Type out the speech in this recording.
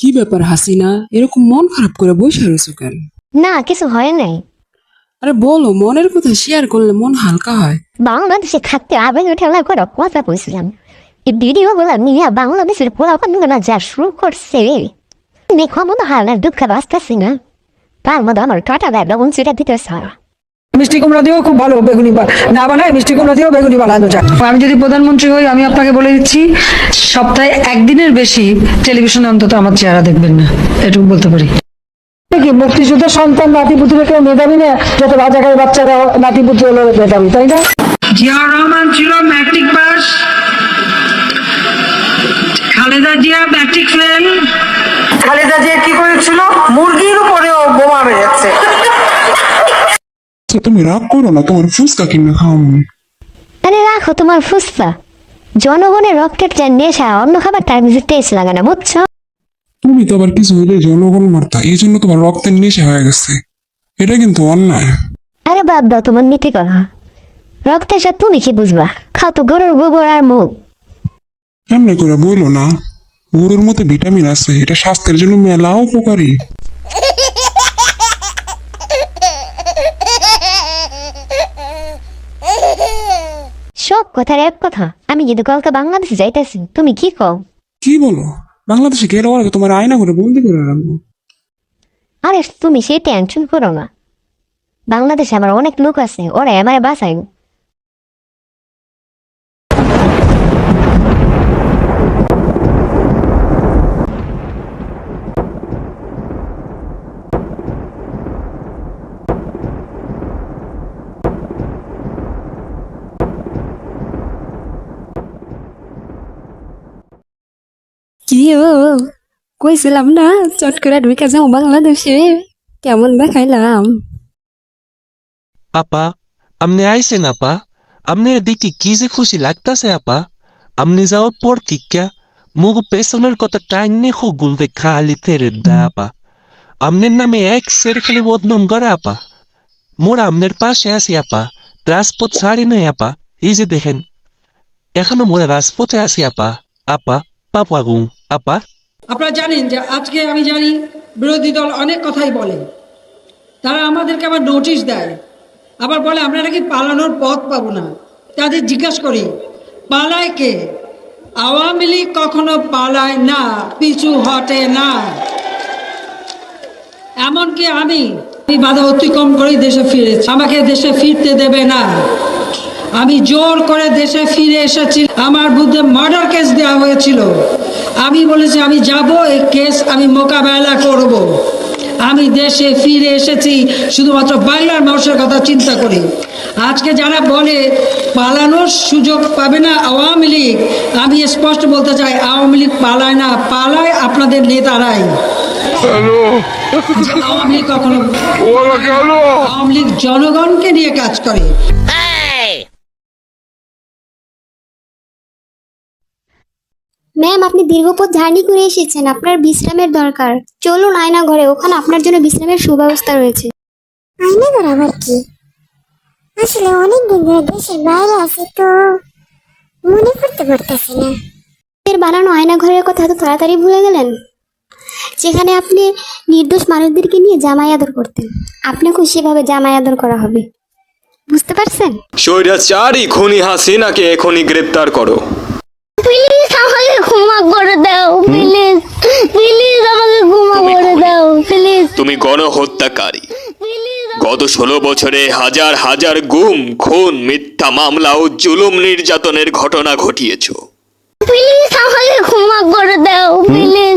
কি ব্যাপার হাসিনা? এরকম মন খারাপ করে বসে রয়েছো কেন? না কিছু হয় নাই। আরে বলো মনের কথা শেয়ার করলে মন হালকা হয়। বাংলাদেশে থাকতে আবেগ উঠে করে কথা বলছিলাম। এই ভিডিওগুলো নিয়ে বাংলাদেশের পোলাপানগুলো যা শুরু করছে আমি ক্ষমতা হারানোর দুঃখ বাঁচতেছি না? তার মধ্যে আমার কাটা উঞ্চিটা দিতে সারা মিষ্টি কুমড়া দিয়েও খুব ভালো বেগুনি বা- না বানায় মিষ্টি কুমড়া দিয়েও বেগুনি বানানো যায়। আমি যদি প্রধানমন্ত্রী হই আমি আপনাকে বলে দিচ্ছি সপ্তাহে একদিনের বেশি টেলিভিশনে অন্তত আমার চেহারা দেখবেন না। এটুকু বলতে পারি। কি মুক্তিযুদ্ধের সন্তান নাতিপুতিরা কেউ মেধাবী না? যত রাজাকার বাচ্চারা নাতি পুত্র হলো মেধাবী তাই না? জিয়া রহমান ছিল matric pass. Khaleda Zia matric fail. Khaleda Zia কি করেছিল? মুরগির উপরেও বোমা মেরেছে। আচ্ছা তুমি রাগ করো না তোমার ফুচকা কিনে খাওয়াবো। আরে রাখো তোমার ফুসফা। জনগণের রক্তের যে নেশা অন্য খাবার তার নিজের টেস্ট লাগে না বুঝছ? তুমি তো আবার কিছু হইলে জনগণ মারতা এই জন্য তোমার রক্তের নেশা হয়ে গেছে। এটা কিন্তু অন্যায়। আরে বাদ দাও তোমার নীতি কথা। রক্তের সাথে তুমি কি বুঝবা? খাও তো গরুর গোবর আর মুখ। এমনি করে বইলো না গরুর মধ্যে ভিটামিন আছে এটা স্বাস্থ্যের জন্য মেলা উপকারী। কথার এক কথা আমি কিন্তু কালকে বাংলাদেশে যাইতেছি তুমি কি কও? কি বলো? বাংলাদেশে গেলে আগে তোমার আয়না করে বন্দি করে রাখব। আরে তুমি সেই টেনশন করো না। বাংলাদেশে আমার অনেক লোক আছে ওরা আমার বাসায় কি ও কইছিলাম না, চট করে ঢুকে যাও বাংলাদেশে কেমন দেখাইলাম? আপা আপনি আইসেন আপা? আপনি দেখি কি যে খুশি লাগতাছে আপা। আপনি যাওয়ার পর থেকে মুখ পেছনের কথা টাইনে হগুল দে খালি তেরে দা আপা। আপনার নামে এক সের খালি বদনাম করে আপা। মোরা আপনার পাশে আছি আপা, রাজপথ ছাড়ি নাই আপা। এই যে দেখেন, এখনও মোরা রাজপথে আছি আপা। আপা পাপা গু আপা? আপনারা জানেন যে আজকে আমি জানি বিরোধী দল অনেক কথাই বলে। তারা আমাদেরকে আবার নোটিশ দেয়। আবার বলে, আমরা নাকি পালানোর পথ পাবো না। তাদের জিজ্ঞাসা করি, পালায় কে? আওয়ামী লীগ কখনো পালায় না, পিছু হটে না। এমনকি আমি বাধা অতিক্রম করে দেশে ফিরেছি। আমাকে দেশে ফিরতে দেবে না। আমি জোর করে দেশে ফিরে এসেছি। আমার বিরুদ্ধে মার্ডার কেস দেওয়া হয়েছিল। আমি বলেছি আমি যাব এই কেস আমি মোকাবেলা করব। আমি দেশে ফিরে এসেছি শুধুমাত্র বাংলার মানুষের কথা চিন্তা করি। আজকে যারা বলে পালানোর সুযোগ পাবে না আওয়ামী লীগ আমি স্পষ্ট বলতে চাই আওয়ামী লীগ পালায় না পালায় আপনাদের নেতারাই। আওয়ামী লীগ কখনো আওয়ামী লীগ জনগণকে নিয়ে কাজ করে। ম্যাম আপনি দীর্ঘপথ জার্নি করে এসেছেন। আপনার বিশ্রামের দরকার। চলুন আয়না ঘরে। ওখানে আপনার জন্য বিশ্রামের সুব্যবস্থা রয়েছে। আয়না ঘর আবার কি? আসলে অনেক দিন ধরে দেশের বাইরে আছি তো মনে করতে পারতেছি না। এর বানানো আয়না ঘরের কথা এত তাড়াতাড়ি ভুলে গেলেন? যেখানে আপনি নির্দোষ মানুষদেরকে নিয়ে জামাই আদর করতেন। আপনি খুশিভাবে জামাই আদর করা হবে। বুঝতে পারছেন? স্বৈরাচারী খুনি হাসিনাকে এখনই গ্রেপ্তার করো। প্লিজ আমাকে ক্ষমা করে দাও প্লিজ প্লিজ আমাকে ক্ষমা করে দাও প্লিজ তুমি গণহত্যাকারী। গত ষোলো বছরে হাজার হাজার গুম খুন মিথ্যা মামলা ও জুলুম নির্যাতনের ঘটনা ঘটিয়েছ। প্লিজ আমাকে ক্ষমা করে দাও প্লিজ